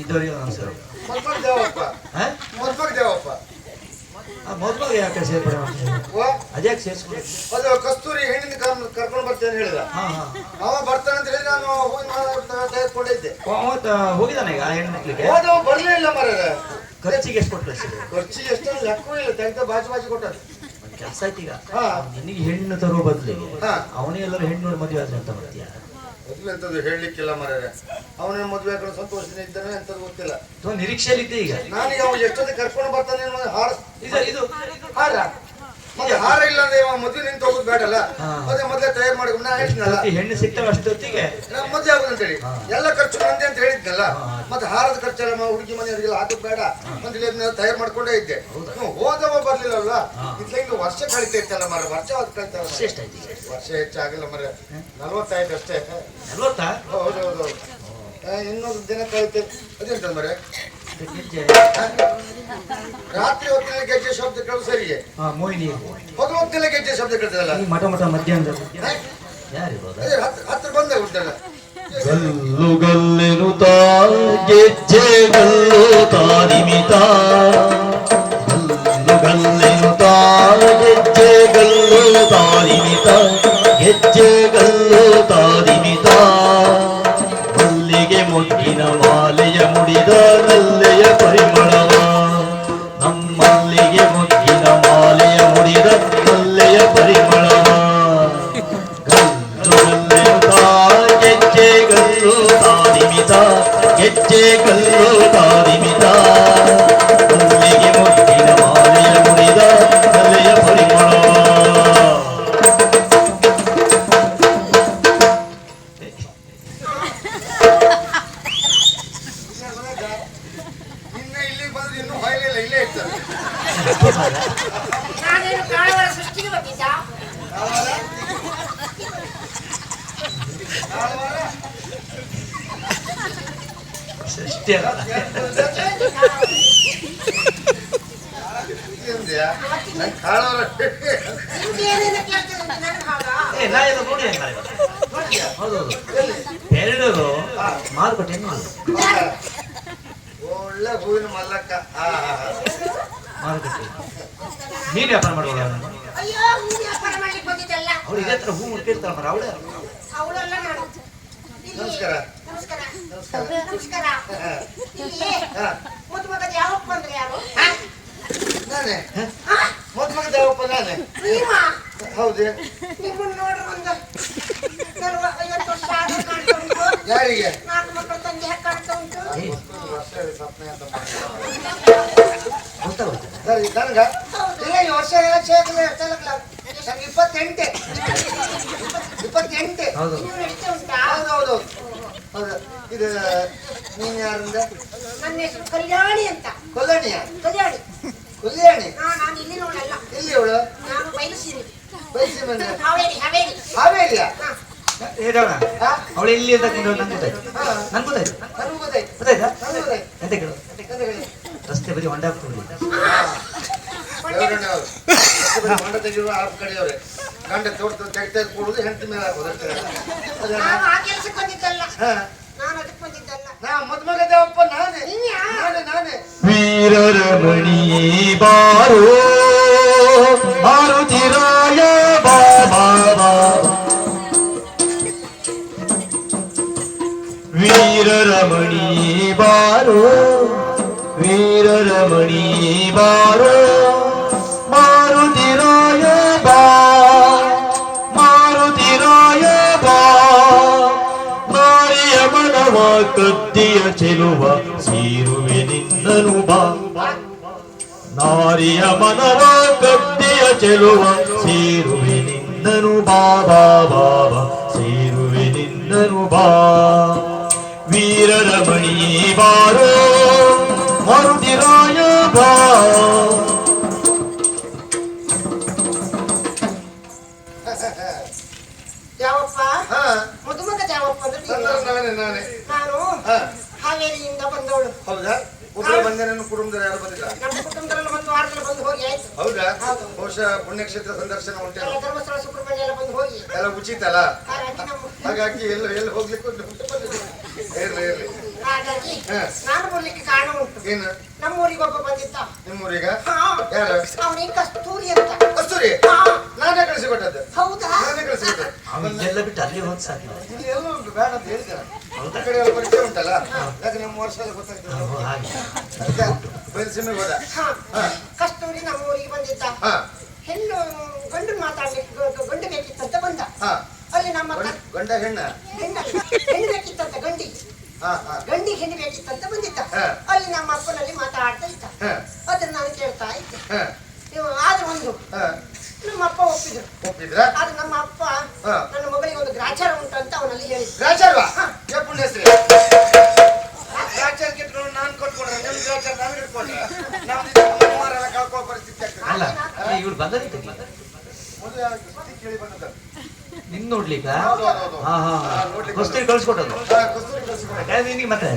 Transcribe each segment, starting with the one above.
ಇದ್ದವರಿಗೆ ನಮಸ್ಕಾರ. ಮೊದ್ಲು ಯಾಕೆ ಸೇರ್ಪಡೆ ಅದ್ಯಾಕೆ ಸೇರಿಸ್ಕೊಂಡು ಅದು ಕಸ್ತೂರಿ ಹೆಣ್ಣಿನ ಕರ್ಕೊಂಡು ಕರ್ಕೊಂಡು ಬರ್ತೇನೆ ಹೇಳಿದ ಹಾ ಹಾ. ಅವ ಬರ್ತಾನೆ ಅಂತ ಹೇಳಿ ನಾನು ಹೋಗಿ ತೆಗೆದುಕೊಂಡಿದ್ದೆ ಹೋಗಿದ್ದಾನೆ ಈಗ ಆ ಹೆಣ್ಣು ಮಕ್ಳಿಗೆ? ಬರಲೇ ಬರ್ಲಿಲ್ಲ ಮರ ಖರ್ಚಿಗೆ ಎಷ್ಟು ಕೊಟ್ಟು ಕಳಿಸಿದ್ರು ಖರ್ಚಿಗೆ ಎಷ್ಟು ಲೆಕ್ಕವೂ ಇಲ್ಲ ತೆಗೆದ ಬಾಜು ಬಾಜು ಕೊಟ್ಟದ್ದು ಕೆಲಸ ಆಯ್ತು ಈಗ. ಹಾ. ನಿನಗೆ ಹೆಣ್ಣು ತರೋ ಬದಲಿಗೆ. ಹಾ. ಅವನೇ ಎಲ್ಲರೂ ಹೆಣ್ಣು ನೋಡಿ ಮದುವೆ ಆದ್ರೆ ಅಂತ ಮಾಡ್ತೀಯ? ಮದುವೆ ಎಂತದ್ದು ಹೇಳಲಿಕ್ಕಿಲ್ಲ ಮರ ಅವನ ಮದುವೆ ಆಗಲು ಸಂತೋಷದಿಂದ ಇದ್ದಾನೆ ಅಂತ ಗೊತ್ತಿಲ್ಲ. ಅಥವಾ ನಿರೀಕ್ಷೆಯಲ್ಲಿದ್ದೆ ಈಗ? ನಾನು ಅವ ಎಷ್ಟೊತ್ತಿಗೆ ಕರ್ಕೊಂಡು ಬರ್ತಾನೆ ಹಾರ ಇದು ಇದು ಹಾರ ಮತ್ತೆ ಹಾರ ಇಲ್ಲ ಅಂದ್ರೆ ಇವಾಗ ಮದ್ವೆ ನಿಂತು ಹೋಗೋದು ಬೇಡಲ್ಲ? ಅದೇ ಮತ್ತೆ ಮೊದಲೇ ತಯಾರು ಮಾಡಿ ನಾ ಹೇಳಿದ್ನಲ್ಲ ಹೆಣ್ಣು ಸಿಗ್ತಾವ ಅಷ್ಟೊತ್ತಿಗೆ. ನಾ ಮದ್ವೆ ಆಗುದು ಅಂತ ಹೇಳಿ. ಎಲ್ಲ ಖರ್ಚು ನಂದೆ ಅಂತ ಹೇಳಿದ್ನಲ್ಲ. ಮತ್ತೆ ಹಾರದ ಖರ್ಚೆಲ್ಲ ಹುಡುಗಿ ಮನೆಯವರಿಗೆಲ್ಲ ಅದು ಬೇಡ. ಮಂದಿ ತಯಾರು ಮಾಡ್ಕೊಂಡೇ ಇದ್ದೆ. ಹೋದವ ಬರ್ಲಿಲ್ಲಲ್ಲ? ಹಾ. ಇದ್ಲಿಂದ ವರ್ಷ ಕಳಿತಾ ಇತ್ತಲ್ಲ ಮರ ವರ್ಷ ಅದು ಕಳಿತಾ ವರ್ಷ ಹೆಚ್ಚಾಗಿಲ್ಲ ಮರ ನಲ್ವತ್ತಾಯ್ತು ಅಷ್ಟೇ. ನಲ್ವತ್ತಾ? ಹೌದು ಹೌದು ಹೌದು. ಇನ್ನೊಂದು ದಿನ ಕಳಿತೆ. ಅದೇ ಮರೆ ರಾತ್ರಿ ಹೊತ್ತಿನ ಗೆಜ್ಜೆ ಶಬ್ದ ಕೇಳು ಸರಿಗೆ ಹಾ ಮೋಹಿನಿ. ಹೊತ್ತು ಹೊತ್ತಿನ ಗೆಜ್ಜೆ ಶಬ್ದ ಕೇಳ್ತದಲ್ಲ? ಈ ಮಠ ಮಠ ಮಧ್ಯಾಹ್ನದ ಯಾರಿರ್ಬೋದ ಅದೇ ಹತ್ರ ಹತ್ರ ಬಂದ ಉಂಟಲ್ಲ. ಗಲ್ಲು ತಾ ಗೆಜ್ಜೆ ಗಲ್ಲು ತಾನಿಮಿತ ಗಲ್ಲು ಗಲ್ಲೆನುತ ಗೆಜ್ಜೆ ಗಲ್ಲು ತಾನಿಮಿತ ಗೆಜ್ಜೆ ಗಲ್ಲು ತಾನಿಮಿತ ಮಲ್ಲಿಗೆ ಮೊಗ್ಗಿನ ಮಾಲೆಯ ಮುಡಿದ ನಲ್ಲೆಯ ಎಲ್ಲ ನೋಡಿ ಹೌದೌದು ಎರಡರು ಮಾರುಕಟ್ಟೆ ಒಳ್ಳೆ ಹೂವಿನ ಮಲ್ಲಕ್ಕ. ಮಾರುಕಟ್ಟೆ. ನೀನ್ ವ್ಯಾಪಾರ ಮಾಡುವಾಗ ಅವ್ರು ಇದೇ ತರ ಹೂ ಮುಟ್ಟಿರ್ತಾರ ಮರ ಅವಳೇ ಅವಳೆಲ್ಲ ನಾನು ಇಲ್ಲಿ- ನಮಸ್ಕಾರ. ನಮಸ್ಕಾರ. ನಮಸ್ಕಾರ. ಬಂದ್ರೆ ಯಾರು? ನಾನೇ? ಮೊದ್ ಮಗ ದೇವಪ್ಪ ನಾನೇ ಹೌದು. ನಿಮ್ಮನ್ನ ನೋಡ್ರಿ ಒಂದು ನಲ್ವ ಐವತ್ತು ವರ್ಷ ಆದ್ರೂ ಕಾಣ್ತಾ ಉಂಟು. ಯಾರಿಗೆ? ನಾಲ್ಕು ಮಕ್ಕಳ ತಂದೆ ಹೇಗೆ ಕಾಣ್ತಾ ಉಂಟು. ಸರಿ ನನಗ ಇಲ್ಲ ಈ ವರ್ಷ ಎಲ್ಲ ನಂಗೆ ಇಪ್ಪತ್ತೆಂಟೆ? ಇಪ್ಪತ್ತೆಂಟೆ? ಹೌದು. ಹೌದು ಹೌದು ಹೌದು. ಇದು ನೀನ್ ಯಾರಿಂದ? ನನ್ನ ಹೆಸರು ಕಲ್ಯಾಣಿ ಅಂತ. ಕಲ್ಯಾಣಿಯ ಕಲ್ಯಾಣಿ. ಕೊಲ್ಯಾಣಿ ಹಾ ನಾನು ಇಲ್ಲಿ ನೋಡಲ್ಲ. ಎಲ್ಲಿ ಅವಳು? ನಾನು ಬಯಲುಸೀರೆ ಬಯಸಿ ಬಂದೆ ಹಾವೇರಿ ಹಾವೇರಿ. ಹಾವೇರಿಯ? ಹಾ. ಹೇಳೋಣ ಹಾ? ಅವಳು ಎಲ್ಲಿ ಅಂತ ನಂಗೆ ಗೊತ್ತಾಯ್ತು. ಹಾ. ನಂಗೆ ಗೊತ್ತಾಯ್ತು. ನನಗೂ ಗೊತ್ತಾಯ್ತು. ಗೊತ್ತಾಯ್ತಾ? ನನಗೂ ಗೊತ್ತಾಯ್ತು. ಎಂತ ಕೇಳು? ಅಂತ ಹೇಳಿ. ರಸ್ತೆ ಬರೀ ಹೊಂಡ ಹಾಕ್ಕೊಂಡು ತೆಗಿರುವ ಆ ಕಡೆಯವ್ರೆ. ಗಂಡ ತೋಟ ತೆಗ್ತಾ ಕೊಡುದು ಹೆಂಡತಿ ಮೇಲೆ ಹಾಕೋದು ಅಷ್ಟೇ ಅದನ್ನ- ನಾನು ಆ ಕೆಲಸಕ್ಕೆ ಬಂದಿದ್ದಲ್ಲ ಹಾ. ನಾನು ಅದಕ್ಕೆ ಬಂದಿದ್ದಲ್ಲ ನಾ ಮದ್ಮಗ ದೇವಪ್ಪ ನಾನೇ ನೀವ್ಯಾ? ನಾನೇ ನಾನೇ ವೀರರ ಮಣಿ ಬಾರೋ ಮಾರುತಿರಾಯ ಬಾಬಾ ವೀರರ ಮಣಿ ಬಾರೋ ವೀರರ ಮಣಿ ಬಾರೋ ಮಾರುತಿರಾಯ ಬಾ ಮಾರುತಿರಾಯ ಬಾ ನಾರಿಯ ಮನವ ನಿನ್ನನು ಬಾ. ನಾರಿಯ ಮನವ ಕಟ್ಟಿಯ ಚೆಲುವ ಸೇರುವೆ ನಿನ್ನನು ಬಾ ಬಾ ಬಾ ಬಾ. ಸೇರುವೆ ನಿನ್ನನು ಬಾ. ವೀರರ ಮಣಿ ಬಾರೋ ಮರುದಿರಾಯ ಬಾ. ಯಾವಪ್ಪ ಹಾ. ಮದುಮಗ ಯಾವಪ್ಪ ಅಂದ್ರೆ ನಾನೇ. ನಾನೇ ಹಾವೇರಿಯಿಂದ ಬಂದವಳು. ಹೌದಾ? ಒಬ್ಬರು ಕುಟುಂಬದಲ್ಲಿ ಯಾರು ಬಂದಿಲ್ಲ. ನಮ್ಮ ಕುಟುಂಬದಲ್ಲಿ ಒಂದು ವಾರದಲ್ಲಿ ಬಂದು ಹೋಗಿ ಆಯ್ತು. ಹೌದಾ? ಹೌದು. ಬಹುಶಃ ಪುಣ್ಯಕ್ಷೇತ್ರ ಸಂದರ್ಶನ ಉಂಟು ಎಲ್ಲ ಧರ್ಮಸ್ಥಳ ಸುಬ್ರಹ್ಮಣ್ಯ ಎಲ್ಲ ಬಂದು ಹೋಗಿ. ಎಲ್ಲ ಉಚಿತ ಅಲ್ಲ? ಹಾಗಾಗಿ ಎಲ್ಲ ಎಲ್ಲಿ ಹೋಗ್ಲಿಕ್ಕೆ. ಇರ್ಲಿ ಇರ್ಲಿ. ಹಾಗಾಗಿ. ನಾನು ಬರ್ಲಿಕ್ಕೆ ಕಾರಣ ಉಂಟು. ಏನು? ನಮ್ಮೂರಿಗೆ ಒಬ್ಬ ಬಂದಿದ್ದ. ನಿಮ್ಮೂರಿಗ? ಯಾರು? ಕಸ್ತೂರಿ ಅಂತ. ಕಸ್ತೂರಿ? ಹಾ. ನಾನೇ ಕಳಿಸಿಕೊಟ್ಟದ್ದು. ಹೌದಾ? ನಾನೇ ಕಳಿಸಿಕೊಟ್ಟೆ ಬಿಟ್ಟು ಅಲ್ಲಿ ಹೋಗಿ ಸಾಕು. ಇಲ್ಲಿ ಎಲ್ಲ ಉಂಟು ಬೇಡ ಅಂತ ಹೇಳಿದೆ ಆ ಕಡೆ ಎಲ್ಲ ಪರಿಚಯ ಉಂಟಲ್ಲ? ಯಾಕೆ ನಮ್ಮ ವರ್ಷ ಎಲ್ಲ ಗೊತ್ತಾಗ್ತದೆ ಹಾಗೆ. ಅದಕ್ಕೆ ಹೋದ. ಕಸ್ತೂರಿ ನಮ್ಮೂರಿಗೆ ಬಂದಿದ್ದ. ಹಾ. ಹೆಣ್ಣು ಗಂಡು ಮಾತಾಡ್ಲಿಕ್ಕೆ ಗ- ಗಂಡು ಬೇಕಿತ್ತಂತ ಬಂದ. ಹಾ. ಅಲ್ಲಿ ನಮ್ಮ ಗಂಡ- ಹೆಣ್ಣ? ಹೆಣ್ಣಲ್ಲ ಹೆಣ್ಣು ಬೇಕಿತ್ತಂತ ಗಂಡಿ. ಗಂಡಿ ಹೆಣ್ಣು ಬೇಕಿತ್ತಂತ ಬಂದಿದ್ದ. ಹಾ. ಅಲ್ಲಿ ನಮ್ಮ ಅಪ್ಪನಲ್ಲಿ ಮಾತಾಡ್ತಾ ಇದ್ದ. ಹಾ. ಅದನ್ನ ನಾನು ಕೇಳ್ತಾ ಇದ್ದೆ. ಹಾ. ನೀವು ಆದ್ರೆ ಒಂದು ಹಾ. ನಮ್ಮ ಅಪ್ಪ ಒಪ್ಪಿದ್ರು. ಒಪ್ಪಿದ್ರ? ಆದ್ರೆ ನಮ್ಮ ಅಪ್ಪ. ನನ್ನ ಮಗಳಿಗೆ ಒಂದು ಗ್ರಾಚಾರ ಉಂಟು ಅಂತ ಅವನಲ್ಲಿ ಹೇಳಿದ್ರು. ಗ್ರಾಚಾರವಾ? ಪುಣ್ಯ ಹೆಸರು ಗ್ರಾಚಾರ ಕಿತ್ಕೊಂಡು ನಾನು ಕೊಟ್ಕೊಂಡ್ರೆ ನಿಮ್ ಗ್ರಾಚಾರ ನಾನು ಇಟ್ಕೊಂಡ್ರೆ. ನಮ್ದು ಎಲ್ಲ ಕಳ್ಕೊಳ್ಳೋ ಪರಿಸ್ಥಿತಿ ಅಲ್ಲ ಇವಳು ಯಾರು ಕೇಳಿ ಬಂದದ್ದು. ನಿನ್ ನೋಡ್ಲಿಕ್ಕ? ಕಸ್ತೂರಿ ಕಳ್ಸಿಕೊಟ್ಟದು ಮತ್ತೆ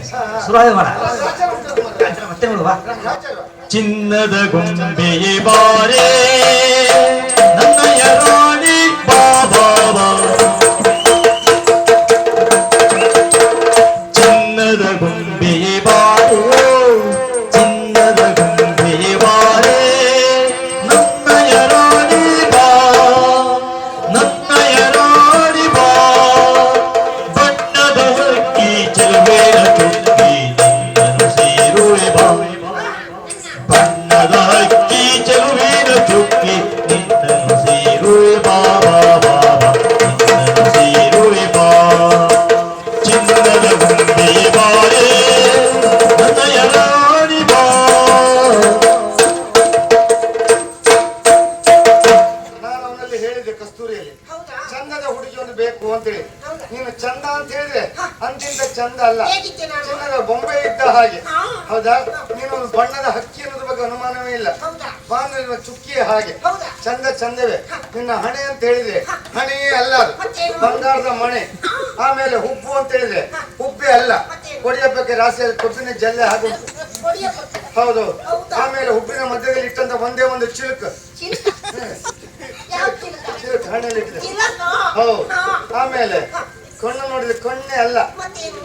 ಶುರುವಾದ ಮಾಡ. ಮತ್ತೆ ನೋಡುವ? ಚಿನ್ನದ ಗೊಂಬೆಯೇ ಬಾರೇ. ಚಂದವೇ. ನಿನ್ನ ಹಣೆ ಅಂತ ಹೇಳಿದ್ರೆ ಹಣೆ ಅಲ್ಲ? ಬಂಗಾರದ ಮಣೆ. ಆಮೇಲೆ ಹುಬ್ಬು ಅಂತ ಹೇಳಿದ್ರೆ ಹುಬ್ಬೆ ಅಲ್ಲ? ಕೊಡಿಯಪ್ಪಕ್ಕೆ ರಾಶಿಯಲ್ಲಿ ಕೊಡ್ತೀನಿ, ಜಲ್ಲೆ ಹಾಗು. ಹೌದು? ಆಮೇಲೆ ಹುಬ್ಬಿನ ಮಧ್ಯದಲ್ಲಿ ಇಟ್ಟಂತ ಒಂದೇ ಒಂದು ಚಿಲುಕ. ಚಿಲಕ ಹಣೆಯಲ್ಲಿ ಹೌದು. ಆಮೇಲೆ ಕಣ್ಣು ನೋಡಿದ್ರೆ ಕಣ್ಣೆ ಅಲ್ಲ.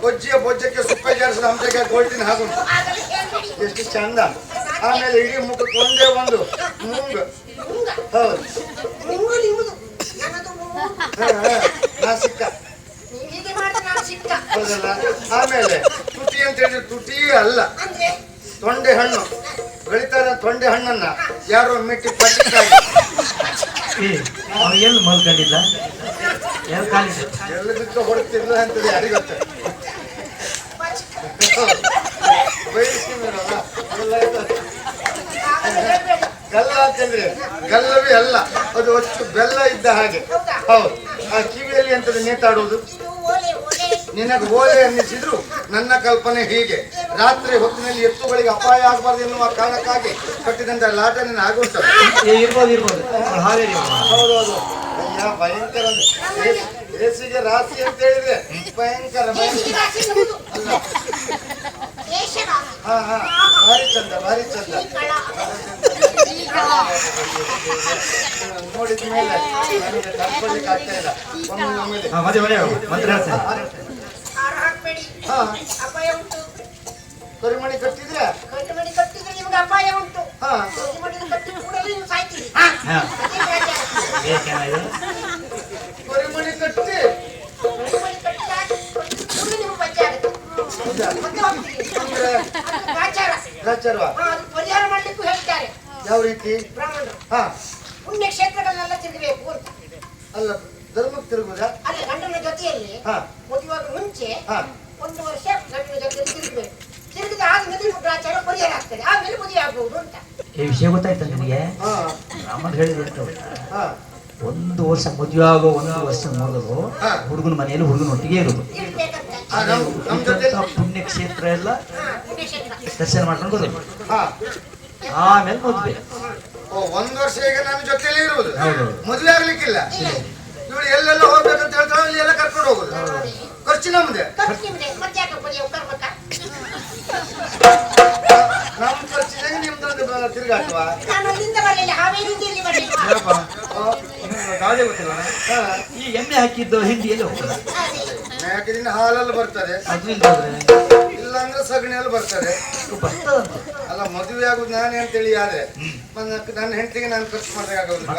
ಬೊಜ್ಜಿಯ ಬೊಜ್ಜಕ್ಕೆ ಸುಪ್ಪ ಜಾರಿಸಿದ ಹಂಸಕ್ಕೆ ಗೋಲ್ಟಿನ ಹಾಗು. ಎಷ್ಟು ಚಂದ. ಆಮೇಲೆ ಇಡೀ ಮುಖಕ್ಕೆ ಒಂದೇ ಒಂದು ಮುಂಗ. ಹೌದು ಆಮೇಲೆ ತುಟಿ ಅಂತ ಹೇಳಿದ್ರೆ ತುಟಿ ಅಲ್ಲ ತೊಂಡೆ ಹಣ್ಣು ಬೆಳಿತಾರ ತೊಂಡೆ ಹಣ್ಣನ್ನ ಯಾರೋ ಮೆಟ್ಟಿ ಎಲ್ಲಿ ಮಲ್ಕೊಂಡಿಲ್ಲ ಎಲ್ಲಿ ಬಿಟ್ಟು ಹೊಡ್ತಿರ್ಲ ಅಂತ ಯಾರಿಗೊತ್ತ ಎಲ್ಲ ಗಲ್ಲ ಅಂತಂದ್ರೆ ಗಲ್ಲವೇ ಅಲ್ಲ ಅದು ಅಷ್ಟು ಬೆಲ್ಲ ಇದ್ದ ಹಾಗೆ. ಹೌದು. ಆ ಕಿವಿಯಲ್ಲಿ ಅಂತದ್ದು ನೇತಾಡುವುದು? ನಿನಗೆ ಓಲೆ ಅನ್ನಿಸಿದ್ರು ನನ್ನ ಕಲ್ಪನೆ ಹೀಗೆ. ರಾತ್ರಿ ಹೊತ್ತಿನಲ್ಲಿ ಎತ್ತುಗಳಿಗೆ ಅಪಾಯ ಆಗಬಾರ್ದು ಎನ್ನುವ ಕಾರಣಕ್ಕಾಗಿ ಕಟ್ಟಿದಂತ ಲಾಟ ನಿನ್ನ ಇರ್ಬೋದು ಇರ್ಬೋದು. ಹೌದೌದು. ಅಯ್ಯ ಭಯಂಕರ ಏಸಿಗೆ ರಾಶಿ ಅಂತ ಹೇಳಿದ್ರೆ ಭಯಂಕರ. ಹಾ ಹಾ ಭಾರಿ ಚಂದ ಭಾರಿ ಚಂದ ನೋಡಿದ ಮೇಲೆ ನನಗೆ ಆಗ್ತಾ ಇಲ್ಲ ಒಮ್ಮೆ ಹಾ ಅಪಾಯ ಉಂಟು ಕರಿಮಣಿ ಕಟ್ಟಿದ್ರೆ ಗಂಟು ಮಣಿ ಕಟ್ಟಿದ್ರೆ ನಿಮ್ಗೆ ಅಪಾಯ ಉಂಟು ಹಾ ಕರಿಮಣಿ ಮಣಿ ಕಟ್ಟಿದ ಕೂಡಲೇ ನೀವು ಸಾಯ್ತೀರಿ ಗ್ರಾಚಾರ ಗ್ರಾಚಾರವಾ ಹಾ, ಅದು ಪರಿಹಾರ ಮಾಡ್ಲಿಕ್ಕೂ ಹೇಳ್ತಾರೆ. ಯಾವ ರೀತಿ? ಬ್ರಾಹ್ಮಣರು. ಹಾ. ಪುಣ್ಯ ಕ್ಷೇತ್ರಗಳನ್ನೆಲ್ಲ ತಿರುಗಬೇಕು ಅಂತ. ಅಲ್ಲ ಧರ್ಮಕ್ಕೆ ತಿರುಗುದಾ? ಅಲ್ಲ ಗಂಡನ ಜೊತೆಯಲ್ಲಿ ಹಾ. ಮದುವಾಗ ಮುಂಚೆ ಹಾ. ಒಂದು ವರ್ಷ ಗಂಡನ ಜೊತೆ ತಿರುಗಬೇಕು. ತಿರುಗಿದ ಆದ್ಮೇಲೆ ಶುಕ್ರಾಚಾರ ಪರಿಹಾರ ಆಗ್ತದೆ. ಆಮೇಲೆ ಮದುವೆ ಆಗ್ಬಹುದು ಅಂತ. ಈ ವಿಷಯ ಗೊತ್ತಾಯ್ತಾ ನಿಮಗೆ? ಹಾ. ರಾಮನ್ ಹೇಳಿದ್ರು ಅಂತ ಗೊತ್ತಾ? ಹಾ. ಒಂದು ವರ್ಷ ಮದುವೆ ಆಗೋ ಒಂದು ವರ್ಷ ಮೊದಲು ಹಾ. ಹುಡುಗನ ಮನೆಯಲ್ಲಿ ಹುಡುಗನ ಒಟ್ಟಿಗೆ ಇರೋದು. ಇರ್ಬೇಕಂತ. ನಮ್ ನಮ್ ಜೊತೆ ಪುಣ್ಯ ಕ್ಷೇತ್ರ ಎಲ್ಲ ಹಾ ಪುಣ್ಯ ಕ್ಷೇತ್ರ ದರ್ಶನ ಮಾಡ್ಕೊಂಡು ಬರೋದು ಆಮೇಲೆ ಮದುವೆ. ಓ ಒಂದ್ ವರ್ಷ ಈಗ ನನ್ನ ಜೊತೆಲೇ ಇರುವುದು. ಹೌದು. ಮದುವೆ ಆಗ್ಲಿಕ್ಕಿಲ್ಲ. ಇವಳು ಎಲ್ಲೆಲ್ಲ ಹೋಗ್ಬೇಕಂತ ಹೇಳ್ತಾಳೆ ಅಲ್ಲಿ ಎಲ್ಲ ಕರ್ಕೊಂಡು ಹೋಗುದು. ಖರ್ಚು ನಮ್ದೆ. ಖರ್ಚು ಹೆಂಗ್ ನಿಮ್ದು ತಿರುಗಾಟುವ ನಾನು ಇಲ್ಲಿ ಗೊತ್ತಿಲ್ಲ ಈ ಎಮ್ಮೆ ಹಾಕಿದ್ದು ಹಿಂದಿಯಲ್ಲಿ ಹೋಗ್ತದೆ? ಹಾಲಲ್ಲಿ ಬರ್ತದೆ. ಅದು ಇಲ್ದಾದ್ರೆ ಇಲ್ಲಾಂದ್ರೆ ಸಗಣಿಯಲ್ಲಿ ಬರ್ತಾರೆ ಅಲ್ಲ ಮದುವೆ ಆಗುದು ನಾನೇ ಅಂತೇಳಿ ಆದ್ರೆ ನನ್ನ- ನನ್ನ ಹೆಂಡತಿಗೆ ನಾನು ಖರ್ಚು ಮಾಡಿದಾಗ ಆಗೋದಿಲ್ಲ.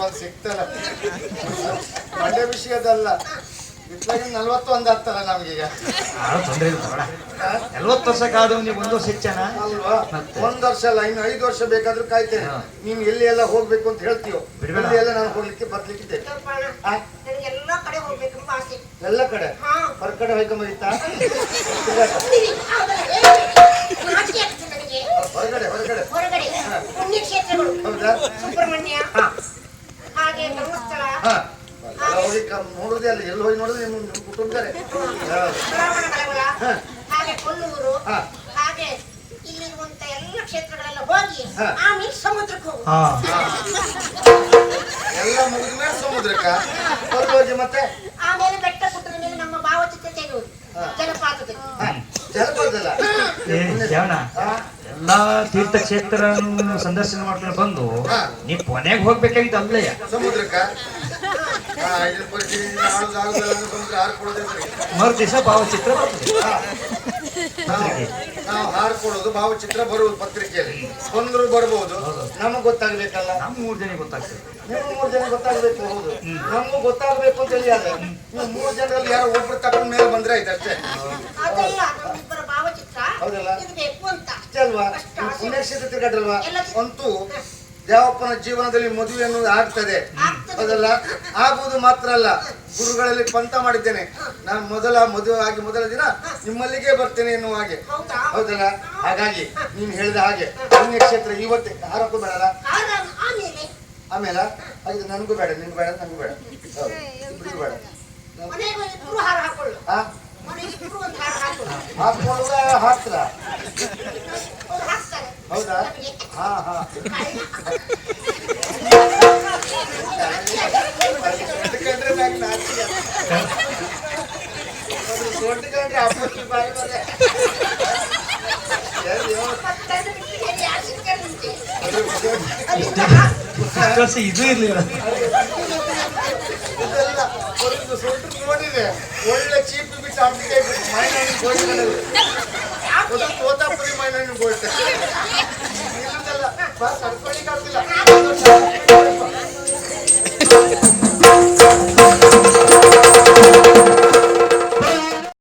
ಒಂದು ಸಿಗ್ತಲ್ಲ. ಒಳ್ಳೆ ವಿಷಯದಲ್ಲ. ಇತ್ಲಾಗಿ ನಲ್ವತ್ತು ಒಂದು ಆಗ್ತಲ್ಲ ನಮ್ಗೀಗ ಯಾರು ತೊಂದರೆ ಇಲ್ಲ ಬೇಡ ನಲ್ವತ್ತು ವರ್ಷಕ್ಕಾದವನಿಗೆ ಒಂದು ವರ್ಷ ಹೆಚ್ಚನ ಅಲ್ವಾ? ಮತ್ತೆ? ಒಂದ್ ವರ್ಷ ಅಲ್ಲ ಇನ್ನು ಐದು ವರ್ಷ ಬೇಕಾದ್ರೂ ಕಾಯ್ತೇನೆ. ಹಾ. ನೀನ್ ಎಲ್ಲಿ ಎಲ್ಲ ಹೋಗ್ಬೇಕು ಅಂತ ಹೇಳ್ತೀಯೋ ಬಿಡ್ಬೇಡ. ಎಲ್ಲ ನಾನು ಹೋಗ್ಲಿಕ್ಕೆ ಬರ್ಲಿಕ್ಕಿದ್ದೆ ಆ? ನನಗೆ ಎಲ್ಲ ಕಡೆ ಹೋಗ್ಬೇಕೆಂಬ ಆಸೆ. ಎಲ್ಲ ಕಡೆ? ಹಾ. ಹೊರ ಕಡೆ ಹೋಯ್ಕೊಂಬರಿತಾ ಹೌದಲ್ಲ, ಹೇಳ್ಬೇಡಿ. ನಾಚಿಕೆ ಆಗ್ತದೆ ನನಗೆ. ಹೊರಗಡೆ ಹೊರಗಡೆ. ಹೊರಗಡೆ ಪುಣ್ಯಕ್ಷೇತ್ರಗಳು. ಹೌದಾ? ಸುಬ್ರಹ್ಮಣ್ಯ. ಹಾಗೆ ಧರ್ಮಸ್ಥಳ ಹಾ. ನೋಡುದೇ ಅಲ್ಲ ಎಲ್ಲಿ ಹೋಗಿ ನೋಡಿದ್ರೆ ನಿಮ್ಮ ಕುಟುಂಬದವರೇ. ಹಾಗೆ ಕೊಲ್ಲೂರು ಹಾಗೆ ಇಲ್ಲಿರುವಂತ ಎಲ್ಲ ಕ್ಷೇತ್ರಗಳೆಲ್ಲ ಹೋಗಿ. ಆಮೇಲೆ ಸಮುದ್ರಕ್ಕೆ ಹೋಗು ಹಾ. ಎಲ್ಲ ಮುಗಿದ ಮೇಲೆ ಸಮುದ್ರಕ್ಕ? ಹೊರಗೆ ಹೋಗಿ ಮತ್ತೆ? ಆಮೇಲೆ ಬೆಟ್ಟ ಮೇಲೆ ನಮ್ಮ ಭಾವಚಿತ್ರ ತೆಗೆಯುವುದು. ಜಲಪಾತದಲ್ಲಿ. ಎಲ್ಲಾ ತೀರ್ಥಕ್ಷೇತ್ರ ಸಂದರ್ಶನ ಮಾಡ್ಕೊಂಡು ಬಂದು ನೀವು ನೀ ಕೊನೆಗೆ ಹೋಗ್ಬೇಕಾಗಿತ್ತು ಅಲ್ಲಯ್ಯ. ಸಮುದ್ರಕ್ಕ? ಮರು ದಿವಸ ಭಾವಚಿತ್ರ. ನಾವು ನಾವು ಕೊಡೋದು ಭಾವಚಿತ್ರ ಬರುವುದು ಪತ್ರಿಕೆಯಲ್ಲಿ. ಬಂದ್ರು ಬರ್ಬೋದು. ನಮಗ್ ಗೊತ್ತಾಗ್ಬೇಕಲ್ಲ. ನಮ್ಮ ಮೂರು ಜನ ಗೊತ್ತಾಗ್ತದೆ. ನೀವು ಮೂರು ಜನ ಗೊತ್ತಾಗ್ಬೇಕು ಹೌದು. ನಮಗೂ ಗೊತ್ತಾಗ್ಬೇಕು ಅಂತ ಹೇಳಿ ಅಲ್ಲ ನೀವು ಮೂರು ಜನರಲ್ಲಿ ಯಾರೋ ಒಬ್ರು ತಗೊಂಡ್ ಮೇಲೆ ಬಂದ್ರೆ ಆಯ್ತು ಅಷ್ಟೇ. ಹೌದಲ್ಲ? ಅಷ್ಟೇ ಅಲ್ವಾ? ಪುಣ್ಯಕ್ಷೇತ್ರ ತಿರುಗಾಟಲ್ವಾ ಅಂತೂ ದೇವಪ್ಪನ ಜೀವನದಲ್ಲಿ ಮದುವೆ ಅನ್ನೋದು ಆಗ್ತದೆ. ಹೌದಲ್ಲ ಆಗುವುದು ಮಾತ್ರ ಅಲ್ಲ. ಗುರುಗಳಲ್ಲಿ ಪಂತ ಮಾಡಿದ್ದೇನೆ. ನಾನು ಮೊದಲ ಮದುವೆ ಆಗಿ ಮೊದಲ ದಿನ ನಿಮ್ಮಲ್ಲಿಗೆ ಬರ್ತೇನೆ ಎನ್ನುವ ಹಾಗೆ. ಹೌದಾ ಹೌದಲ್ಲ? ಹಾಗಾಗಿ ನೀನು ಹೇಳಿದ ಹಾಗೆ ಪುಣ್ಯಕ್ಷೇತ್ರ ಇವತ್ತೇ. ಯಾರಕ್ಕೂ ಬೇಡ ಆಮೇಲೆ? ಅದು ನನಗೂ ಬೇಡ, ನಿನ್ಗೂ ಬೇಡ, ನನಗೂ ಬೇಡ. ಹೌದು. ಬೇಡ. ಹಾಕ್ತರ ಹೌದಾ? ಹಾ ಹಾ. ವರ್ಷ ಇದು ಇರ್ಲಿಲ್ಲ. ನೋಡಿದೆ ಒಳ್ಳೆ ಚೀಪ್ ಬಿಟ್ಟು ಅಂಬಿಕೆ ಮೈನಾಡಿ ಗೋಲ್ಡ್ ತೋತಾಪುರಿ ಮೈನಾಡಿ ಗೋಲ್ಡ್ ತಡ್ಕೊಳ್ಳಿಕ್ಕೆ ಆಗ್ತಿಲ್ಲ.